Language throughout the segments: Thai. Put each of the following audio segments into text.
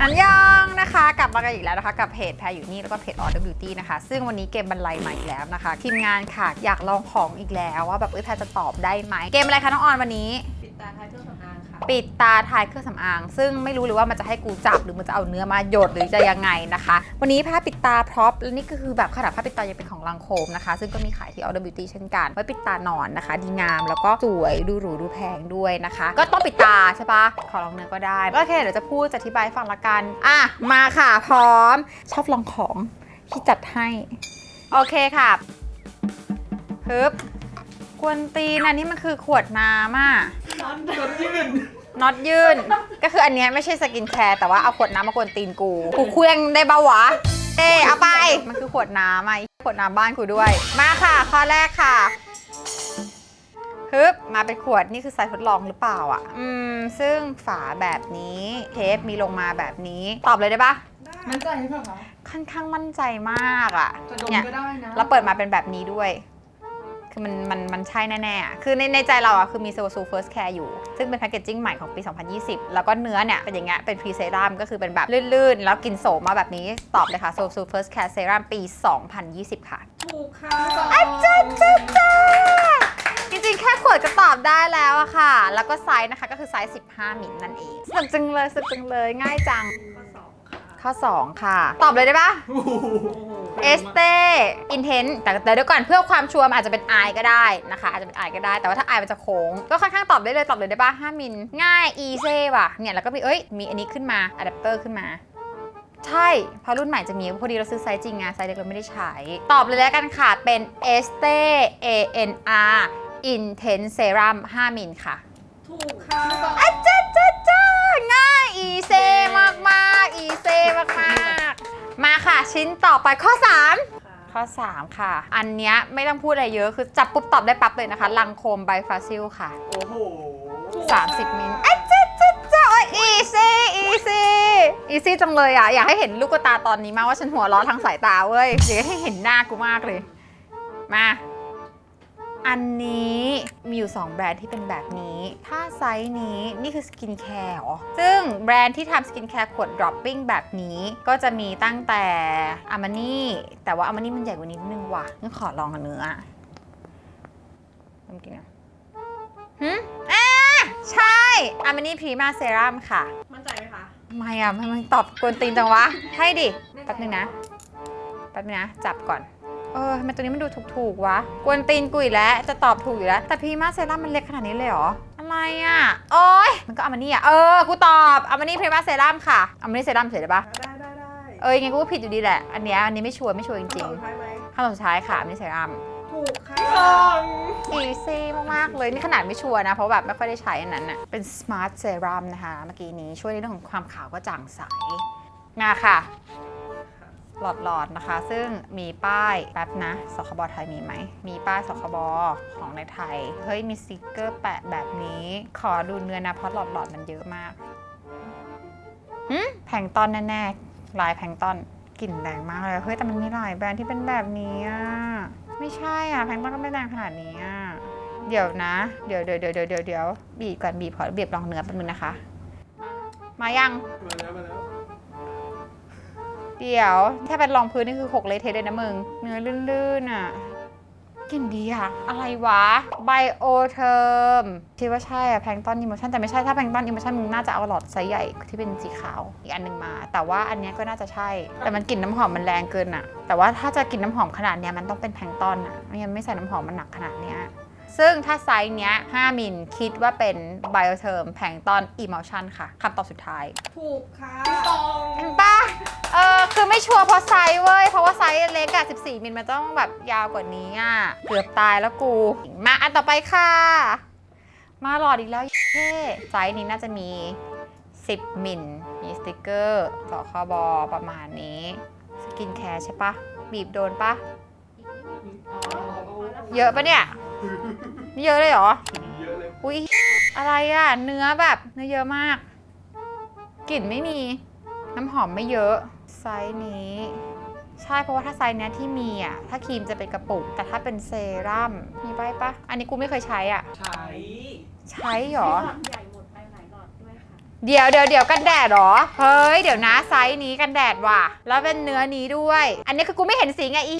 อันยองนะคะกลับมากันอีกแล้วนะคะ กับเพจแพรอยู่นี่แล้วก็เพจ Order Beauty นะคะ ซึ่งวันนี้เกมบรรลัยใหม่อีกแล้วนะคะทีมงานค่ะอยากลองของอีกแล้วว่าแบบเอ้ยแพรจะตอบได้ไหมเกมอะไรคะน้องออนวันนี้ ปิดตาท้ายเครื่องสำอางค่ะ ปิดตาทายเครื่องสำอาง ซึ่งไม่รู้เลยว่ามันจะให้กูจับหรือมันจะเอาเนื้อมาหยดหรือจะยังไงนะคะ วันนี้ผ้าปิดตาพร็อพและนี่ก็คือแบบขนาดผ้าปิดตายังเป็นของลังโคมนะคะ ซึ่งก็มีขายที่ Order Beauty เช่นกัน ไว้ปิดตานอนนะคะ ดีงามแล้วก็สวยดูหรูดูแพงด้วยนะคะ ก็ต้องปิดตาใช่ปะขอลองเนื้อก็ได้โอเคเดี๋ยวจะพูดจะอธิบายฟังละกันอะมาค่ะพร้อม ชอบลองของที่จัดให้โอเคค่ะฮึบ กวนตีนอันนี้มันคือขวดน้ำอะน็อตยื่น ก็คืออันเนี้ยไม่ใช่สกินแคร์แต่ว่าเอาขวดน้ำมากวนตีนกู กูเคลี้ยงได้เบาวะ เอ้เอาไป มันคือขวดน้ำไอ้ขวดน้ำบ้านกูด้วย มาค่ะ ข้อแรกค่ะฮึบมาเป็นขวดนี่คือไซส์ทดลองหรือเปล่าอะ อืม ซึ่งฝาแบบนี้เทปมีลงมาแบบนี้ ตอบเลยได้ปะมั่นใจหรือเปล่าคะค่อนข้างมั่นใจมากอะจะดมเนี่ยก็ได้นะเราเปิดมาเป็นแบบนี้ด้วย คือมันมันมันใช่แน่ๆอะคือในในใจเราอะคือมีเซ r ซูเฟิร์สแคร์อยู่ ซึ่งเป็นแพคเกจจิ้งใหม่ของปี 2020 แล้วก็เนื้อเนี่ยเป็นอย่างเงี้ยเป็นพรีเซรั่มก็คือเป็นแบบลื่นๆ แล้วกินโสมมาแบบนี้ตอบเลยค่ะเซ r ซูเฟิร์สแคร์เซรั่มปี 2020 ค่ะถูกค่ะจ้าจ้าจ้าจริงๆ แค่ขวดก็ตอบได้แล้วอะค่ะ แล้วก็ไซส์นะคะก็คือไซส์ 15 มิลนั่นเองสนุกจังเลยสนุกจังเลยง่ายจัง ข้อสองค่ะข้อ 2 ค่ะ ตอบเลยได้ปะโอ้โหเอสเตอินเทนแต่แต่เดี๋ยวก่อนเพื่อความชัวร์มันอาจจะเป็นไอก็ได้นะคะ อาจจะเป็นไอก็ได้ แต่ว่าถ้าไอมันจะโค้ง ก็ค่อนข้างตอบได้เลยตอบเลยได้ป่ะ5มิลง่ายอีเซ่ว่ะเนี่ยแล้วก็มีเอ้ยมีอันนี้ขึ้นมาอะแดปเตอร์ขึ้นมาใช่เพราะรุ่นใหม่จะมีพอดีเราซื้อไซส์จริงไงไซส์เล็กเราไม่ได้ใช้ ตอบเลยแล้วกันค่ะ เป็น e s t e ANR Intense Serum 5มิลค่ะ ถูกค่ะอาจ้าจ้าจ้าง่ายอีเซ ชิ้นต่อไปข้อ 3 ข้อ 3 ค่ะ อันเนี้ยไม่ต้องพูดอะไรเยอะคือจับปุ๊บตอบได้ปั๊บเลยนะคะ ลังโคมไบฟาซิลค่ะ โอ้โห30 มิลอาจ้าจ้าจ้าโอ้ยอีซีอีซีอีซีจังเลยอะ อยากให้เห็นลูกตาตอนนี้มากว่าฉันหัวเร้อนทางสายตาเว้ยอยากให้เห็นหน้ากูมากเลย มา อันนี้มีอยู่ 2 แบรนด์ที่เป็นแบบนี้ ถ้าไซส์นี้นี่คือสกินแคร์เหรอ ซึ่งแบรนด์ที่ทำสกินแคร์ขวด dropping แบบนี้ก็จะมีตั้งแต่อามานี่แต่ว่าอามานี่มันใหญ่กว่านี้นิดนึงว่ะงั้นขอลองกับเนื้อลองกินนะหืมอ่าใช่อามานี่พรีมาเซรั่มค่ะ มั่นใจไหมคะทำไมอะทำไมตอบกวนตีนจังวะใช่ดิ แป๊บนึงนะ แป๊บนึงนะ จับก่อน เออทำไมตัวนี้มันดูถูกๆวะ กวนตีนกูอีกแล้ว จะตอบถูกอยู่แล้ว แต่พรีมาเซรั่มมันเล็กขนาดนี้เลยเหรอ อะไรอะ โอ้ยมันก็อามานี่อะ เออ กูตอบอามานี่พรีมาเซรั่มค่ะอามานี่เซรั่มเฉยได้ปะได้ได้ได้เออยังไงกูก็ผิดอยู่ดีแหละ อันเนี้ยอันนี้ไม่ชัวร์ไม่ชัวร์จข้อริสงองท้ายไหมๆคำตอบสุดท้ายค่ะอามานี่เซรั่มถูกค่ะอีซี่มาก ๆ เลย นี่ขนาดไม่ชัวร์นะ เพราะแบบไม่ค่อยได้ใช้อันนั้นน่ะ เป็น Smart Serum นะคะ เมื่อกี้นี้ช่วยในเรื่องของความขาวก็จ่างใสมาค่ะ หลอดๆนะคะ ซึ่งมีป้ายแป๊บนะสคบไทยมีไหม มีป้ายสคบของในไทย เฮ้ยมีสติกเกอร์แปะแบบนี้ ขอดูเนื้อนะเพราะหลอดๆมันเยอะมากหืมแพลงตอนแน่ๆลายแพลงตอนกลิ่นแรงมากเลย เฮ้ยแต่มันมีหลายแบรนด์ที่เป็นแบบนี้อะไม่ใช่อะแพงตอนก็ไม่แรงขนาดนี้อะเดี๋ยวนะ เดี๋ยวเดี๋ยวเดี๋ยวเดี๋ยวเดี๋ยวเดี๋ยวบีบก่อนบีบขอบีบลองเนื้อแป๊บนึงนะคะ มายัง มาแล้วมาแล้ว เดี๋ยว ถ้าเป็นรองพื้นนี่คือหกเลเทเลยนะมึง เนื้อลื่นๆอะกลิ่นดีอะอะไรวะไบโอเทอร์มคิดว่าใช่อะแพลงตอนอิโมชันแต่ไม่ใช่ถ้าแพลงตอนอิโมชันมึงน่าจะเอาหลอดไซส์ใหญ่ที่เป็นสีขาว อีกอันหนึ่งมา แต่ว่าอันนี้ก็น่าจะใช่ แต่มันกลิ่นน้ำหอมมันแรงเกินอะแต่ว่าถ้าจะกลิ่นน้ำหอมขนาดเนี้ยมันต้องเป็นแพลงตอนอะไม่งั้นไม่ใส่น้ำหอมมันหนักขนาดเนี้ย ซึ่งถ้าไซส์เนี้ย 5 มิลคิดว่าเป็น Bioterm แผงตอน Emulsion ค่ะคำตอบสุดท้าย ถูกค่ะเห็นปะเออคือไม่ชัวร์เพราะไซส์เว้ย เพราะว่าไซส์เล็กอะ14 มิลมันต้องแบบยาวกว่านี้อะเกือบตายแล้วกู มาอันต่อไปค่ะ มาหลอดอีกแล้วเท่ไซส์นี้น่าจะมี 10 มิลมีสติกเกอร์สคบประมาณนี้ สกินแคร์ใช่ปะบีบโดนปะเยอะปะเนี่ย ไม่เยอะเลยเหรอ เยอะเลยอุ้ยอะไรอะเนื้อแบบเนื้อเยอะมาก กลิ่นไม่มี น้ำหอมไม่เยอะ ไซส์นี้ ใช่เพราะว่าถ้าไซส์เนี้ยที่มีอะ ถ้าครีมจะเป็นกระปุก แต่ถ้าเป็นเซรั่มมีใบปะ อันนี้กูไม่เคยใช้อะ ใช้ใช้เหรอใหญ่หมดไปหลายหลอดด้วยค่ะ เดี๋ยวเดี๋ยวเดี๋ยวกันแดดเหรอ เฮ้ย เดี๋ยวนะไซส์นี้กันแดดว่ะ แล้วเป็นเนื้อนี้ด้วย อันนี้คือกูไม่เห็นสีไงอี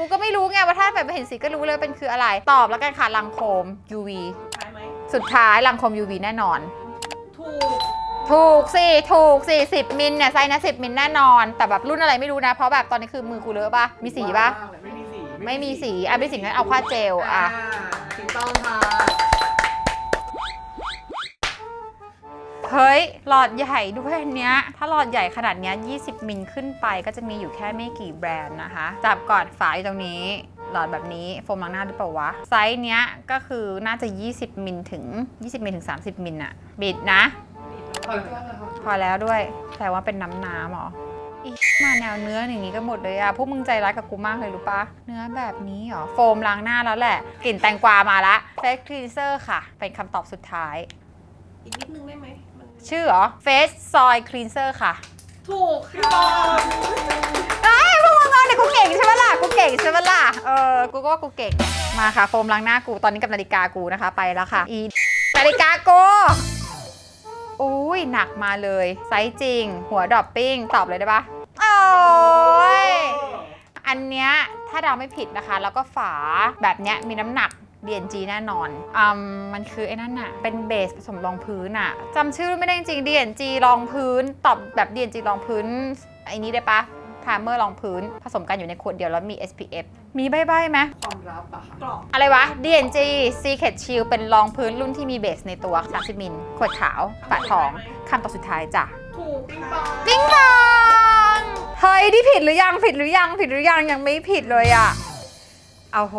กูก็ไม่รู้ไงว่าถ้าแบบไม่เห็นสีก็รู้เลยเป็นคืออะไร ตอบแล้วกันค่ะลังโคม UV ใช่ไหมสุดท้ายลังโคม UV แน่นอน ถูก ถูกสิถูกสิสิบมิลเนี่ยไซส์นะสิบมิลแน่นอน แต่แบบรุ่นอะไรไม่รู้นะ เพราะแบบตอนนี้คือมือกูเลอะปะมีสีปะไม่มีสีไม่มีสีอะไม่มีสีงั้นเอาผ้าเจลอะถูกต้องค่ะ เฮ้ย หลอดใหญ่ด้วยอันเนี้ย ถ้าหลอดใหญ่ขนาดเนี้ย 20 มิลขึ้นไปก็จะมีอยู่แค่ไม่กี่แบรนด์นะคะ จับก่อนฝาอยู่ตรงนี้ หลอดแบบนี้โฟมล้างหน้าหรือเปล่าวะ ไซส์เนี้ยก็คือน่าจะ 20 มิลถึง 20 มิลถึง 30 มิลอะบิดนะขอโทษนะคะพอแล้วด้วย แต่ว่าเป็นน้ำน้ำๆเหรออีมาแนวเนื้ออย่างนี้ก็หมดเลยอะพวกมึงใจร้ายกับกูมากเลยรู้ปะเนื้อแบบนี้เหรอ โฟมล้างหน้าแล้วแหละ กลิ่นแตงกวามาละเฟสคลีนเซอร์ค่ะ เป็นคำตอบสุดท้าย อีกนิดนึงได้ไหมมัน ชื่อเหรอ Face Soy Cleanser ค่ะถูกค่ะไอ้ยพวกมึงเอาเนี่ยกูเก่งใช่ไหมล่ะ กูเก่งใช่ไหมล่ะ เออ กูก็ว่ากูเก่ง มาค่ะ โฟมล้างหน้ากูตอนนี้กับนาฬิกากูนะคะไปแล้วค่ะ อีนาฬิกากูอุ้ยหนักมาเลย ไซส์จริง หัวดรอปปิ้ง ตอบเลยได้ปะโอ้ยอันเนี้ยถ้าเราไม่ผิดนะคะ แล้วก็ฝาแบบเนี้ยมีน้ำหนัก DNG แน่นอนอืมมันคือไอ้นั่นน่ะเป็นเบสผสมรองพื้นอะจำชื่อไม่ได้จริงๆ DNG รองพื้น ตอบแบบ DNG รองพื้นไอ้นี้ได้ปะพรามเมอร์รองพื้น ผสมกันอยู่ในขวดเดียวแล้วมี SPF มีใบๆไหม ความลับอะค่ะกรอบอะไรวะ DNG Secret Shield เป็นรองพื้นรุ่นที่มีเบสในตัว 30มิลขวดขาวฝาทองคำตอบสุดท้ายจ้ะ ถูกค่ะปิ้งปองเฮ้ยที่ผิดหรือยังผิดหรือยังผิดหรือยังยังไม่ผิดเลยอะ เอาโห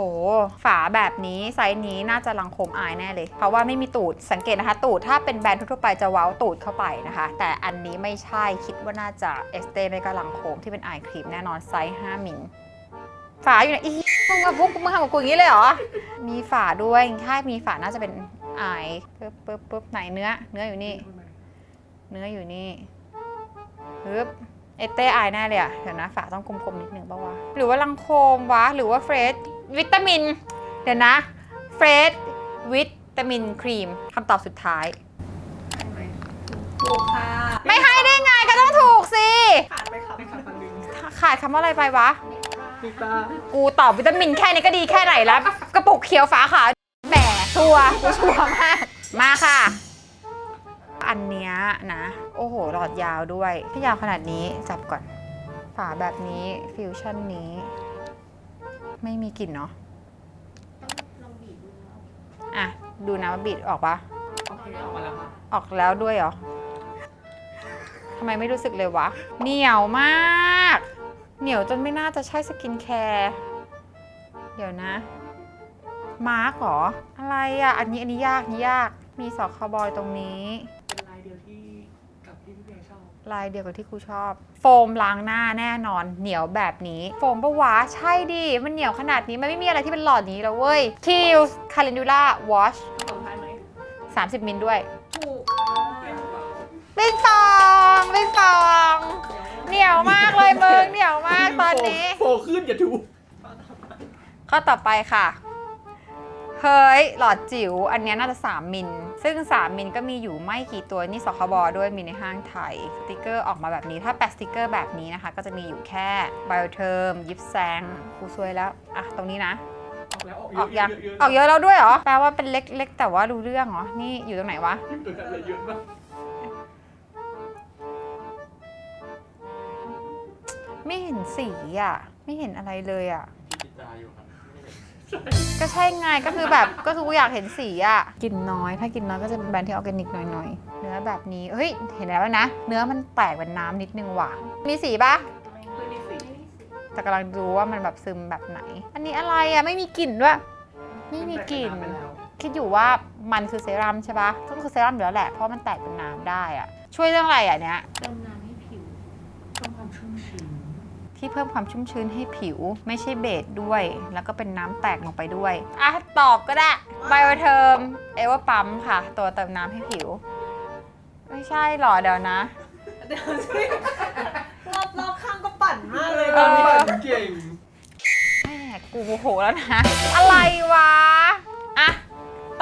ฝาแบบนี้ไซส์นี้น่าจะลังโคมอายแน่เลย เพราะว่าไม่มีตูดสังเกตนะคะ ตูดถ้าเป็นแบรนด์ทั่วไปจะเว้าตูดเข้าไปนะคะ แต่อันนี้ไม่ใช่คิดว่าน่าจะเอสเตไม่ก็ลังโคมที่เป็นไอครีมแน่นอนไซส์5มิลฝาอยู่ไหนอีมึงมาพุกมึงทำกับกูอย่างนี้เลยเหรอ มีฝาด้วยถ้ามีฝาน่าจะเป็นไอปึ๊บปึ๊บปึ๊บไหนเนื้อ เนื้ออยู่นี่ เนื้ออยู่นี่ปึ๊บ เอเต้อายแน่เลยอะเดี๋ยวนะฝาต้องคมๆนิดนึงป่าวะหรือว่าลังโคมวะหรือว่าเฟรชวิตามิน เดี๋ยวนะเฟรชวิตามินครีมคำตอบสุดท้าย ถูกค่ะไม่ให้ได้ไงก็ต้องถูกสิขาดไปครับไม่ขาดพันหนึ่งขาดคำว่าอะไรไปวะถูกตากูตอบวิตามินแค่นี้ก็ดีแค่ไหนแล้ว กระปุกเขียวฝาขาวแหมชัวร์กูชัวร์มาก มาค่ะ อันเนี้ยนะ โอ้โห หลอดยาวด้วยถ้ายาวขนาดนี้จับก่อน ฝาแบบนี้ฟิวชั่นนี้ ไม่มีกลิ่นเนาะอะ ดูนะว่าบีดออกปะโอเคออกมาแล้วค่ะออกแล้วด้วยเหรอทำไมไม่รู้สึกเลยวะ เหนียวมาก เหนียวจนไม่น่าจะใช่สกินแคร์เดี๋ยวนะ มาร์กเหรอ อะไรอะ อันนี้อันนี้ยากอันนี้ยาก มีสอกคาวบอยตรงนี้ ลายเดียวกับที่ครูชอบ โฟมล้างหน้าแน่นอน เหนียวแบบนี้ โฟมปะวะใช่ดิ มันเหนียวขนาดนี้ มันไม่มีอะไรที่เป็นหลอดนี้แล้วเว้ย Kiehl's Calendula Wash ผสมไทยไหม30มิลด้วย ถูกค่ะเป็นฟองเป็นฟอง เหนียวมากเลยมึงเหนียวมากตอนนี้โฟขึ้นอย่าถูกข้อต่อไปค่ะ เฮ้ย หลอดจิ๋ว อันเนี้ยน่าจะ 3 มิล ซึ่ง 3 มิลก็มีอยู่ไม่กี่ตัว นี่สคบด้วยมีในห้างไทย สติกเกอร์ออกมาแบบนี้ ถ้าแปะสติกเกอร์แบบนี้นะคะ ก็จะมีอยู่แค่ Bioterm ยิปแซงกูซวยแล้ว อะ ตรงนี้นะออกแล้วออกออกยังเยอะออกเยอะแล้วด้วยเหรอ แปลว่าเป็นเล็กๆ แต่ว่ารู้เรื่องเหรอ นี่อยู่ตรงไหนวะยิ่งตัวกันเลยเยอะมากไม่เห็นสีอะ ไม่เห็นอะไรเลยอะที่ติดตาอยู่ครับ ก็ใช่ไงก็คือแบบก็คือกูอยากเห็นสีอะกินน้อย ถ้ากินน้อยก็จะเป็นแบรนด์ที่ออร์แกนิกหน่อยๆ เนื้อแบบนี้เฮ้ยเห็นแล้วนะ เนื้อมันแตกเป็นน้ำนิดนึงว่ะมีสีปะไม่มีสีแต่กำลังดูว่ามันแบบซึมแบบไหน อันนี้อะไรอะไม่มีกลิ่นด้วยไม่มีกลิ่นไปแล้วคิดอยู่ว่ามันคือเซรั่มใช่ปะก็คือเซรั่มอยู่แล้วแหละเพราะมันแตกเป็นน้ำได้อะช่วยเรื่องอะไรอะเนี้ย เติมน้ำให้ผิวเพิ่มความชุ่มชื้น ที่เพิ่มความชุ่มชื้นให้ผิว ไม่ใช่เบสด้วย แล้วก็เป็นน้ำแตกลงไปด้วย อะ ตอบก็ได้ไบโอเทอร์มเอเวอร์ปั๊มค่ะ ตัวเติมน้ำให้ผิว ไม่ใช่หรอเดี๋ยวนะ เดี๋ยวสิรอบรอบข้างก็ปั่นมากเลยเออเก่งแม่กูโมโหแล้วนะ อะไรวะ อะ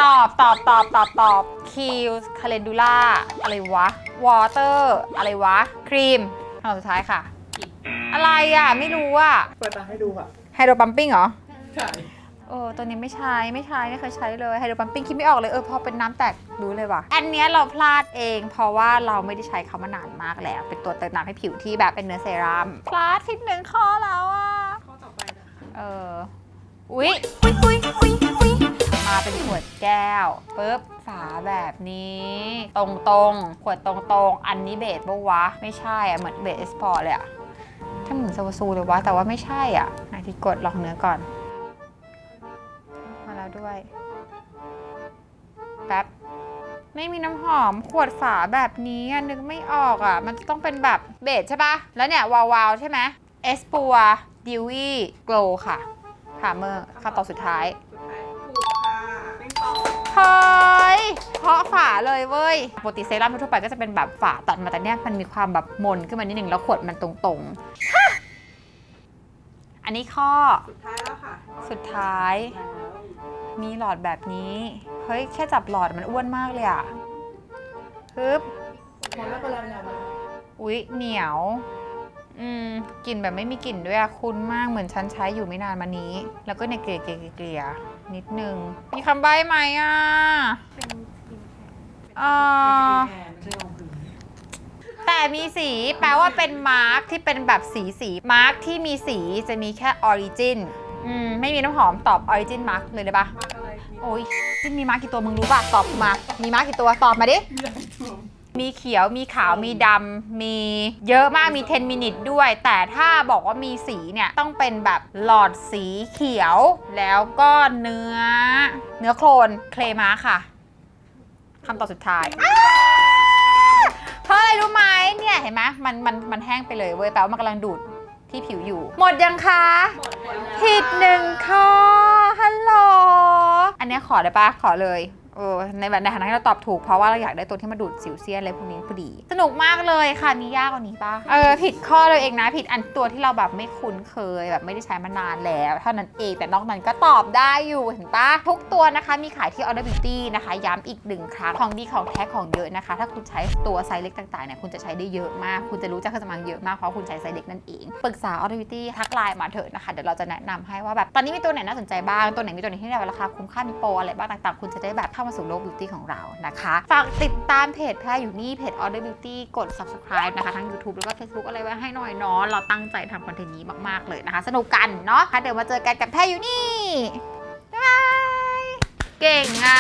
ตอบตอบตอบตอบตอบคิวคาเลนดูล่าอะไรวะ วอเตอร์ อะไรวะ ครีมคำตอบสุดท้ายค่ะ อะไรอะ ไม่รู้อะ เปิดตาให้ดูค่ะไฮโดรบัมปิ้งเหรอ ใช่เออตัวนี้ไม่ใช้ไม่ใช้ไม่เคยใช้เลยไฮโดรบัมปิ้งคิดไม่ออกเลยเออพอเป็นน้ำแตกรู้เลยว่ะ อันเนี้ยเราพลาดเอง เพราะว่าเราไม่ได้ใช้เขามานานมากแล้ว เป็นตัวเติมน้ำให้ผิวที่แบบเป็นเนื้อเซรั่มพลาดทิศหนึ่งข้อแล้วอะข้อต่อไปนะคะ เอออุ๊ยอุ๊ยอุ๊ยอุ๊ยอุ๊ยมาเป็นขวดแก้วปุ๊บฝาแบบนี้ ตรงตรงๆขวดตรงตรงๆ อันนี้เบสปะวะ ไม่ใช่อะเหมือนเบสเอสพอร์เลยอะ ถ้าเหมือนซาวซูเลยวะแต่ว่าไม่ใช่อะไหนที่กดลองเนื้อก่อน มาแล้วด้วย แป๊บ ไม่มีน้ำหอมขวดฝาแบบนี้อะนึกไม่ออกอะ มันต้องเป็นแบบเบสใช่ปะแล้วเนี่ยวาวาวๆใช่ไหมเอสปัวดิวี่โกลค่ะพาเมอร์คำตอบสุดท้าย ยเพราะฝาเลยเว้ย ปกติเซรั่มทั่วไปก็จะเป็นแบบฝาตัดมาแต่เนี้ยมันมีความแบบมนขึ้นมานิดนึงแล้วขวดมันตรงๆฮะอันนี้ข้อ สุดท้ายแล้วค่ะสุดท้าย มีหลอดแบบนี้ เฮ้ย แค่จับหลอดมันอ้วนมากเลยอะฮึบหมดแล้วก็แล้วแล้วอุ๊ย เหนียว อืมกลิ่นแบบไม่มีกลิ่นด้วยอะคุ้นมากเหมือนฉันใช้อยู่ไม่นานมานี้ แล้วก็เนี่ยเกลี่ยเกลี่ยเกลี่ย นิดนึง มีคำใบ้ไหมอะเป็นสกินแคร์อ่าแอนไม่ใช่รองพื้นแต่มีสีแปลว่าเป็นมาร์คที่เป็นแบบสีสีมาร์คที่มีสีจะมีแค่ออริจินอืมไม่มีน้ำหอมตอบออริจินมาร์คเลยได้ปะมาอะไรมีโอ้ยจินมีมาร์คกี่ตัวมึงรู้ป่ะตอบมา มีมาร์คกี่ตัวตอบมาดิ มีเขียวมีขาวมีดำมีเยอะมากมี 10 มินิทด้วย แต่ถ้าบอกว่ามีสีเนี่ยต้องเป็นแบบหลอดสีเขียว แล้วก็เนื้อ เนื้อโคลนเคลมาค่ะคำตอบสุดท้ายอ้าวเพราะอะไรรู้ไหมเนี่ยเห็นไหมมันมันมันแห้งไปเลยเว้ยแปลว่ามันกำลังดูดที่ผิวอยู่ หมดยังคะหมดแล้วผิดหนึ่งข้อฮัลโหล อันเนี้ยขอได้ปะขอเลยเออในแบบในฐานะที่เราตอบถูกเพราะว่าเราอยากได้ตัวที่มาดูดสิวเซียนอะไรพวกนี้พอดี สนุกมากเลยค่ะมียากกว่านี้ปะเออผิดข้อเลยเองนะ ผิดอันตัวที่เราแบบไม่คุ้นเคยแบบไม่ได้ใช้มานานแล้วเท่านั้นเองแต่นอกนั้นก็ตอบได้อยู่เห็นปะทุกตัวนะคะมีขายที่ Order Beauty นะคะย้ำอีกหนึ่งครั้งของดีของแท้ของเยอะนะคะ ถ้าคุณใช้ตัวไซส์เล็กต่างๆเนี่ยคุณจะใช้ได้เยอะมาก คุณจะรู้จักเครื่องสำอางเยอะมากเพราะคุณใช้ไซส์เล็กนั่นเองปรึกษา Order Beauty ทักไลน์มาเถอะนะคะเดี๋ยวเราจะแนะนำให้ว่าแบบตอนนี้มีตัวไหนน่าสนใจบ้างตัวไหนมีตัวไหนที่ราคาคุ้มค่ามีโปรอะไรบ้างต่างๆ คุณจะได้แบบเข้ามาสู่โลกบิวตี้ของเรานะคะ ฝากติดตามเพจแพรอยู่นี่เพจ Order Beauty กด subscribe นะคะ ทั้ง YouTube แล้วก็ Facebook อะไรไว้ให้หน่อยเนาะเราตั้งใจทำคอนเทนต์นี้มากๆเลยนะคะ สนุกกันเนาะค่ะเดี๋ยวมาเจอกันกับแพรอยู่นี่บ๊ายบายเก่งอะ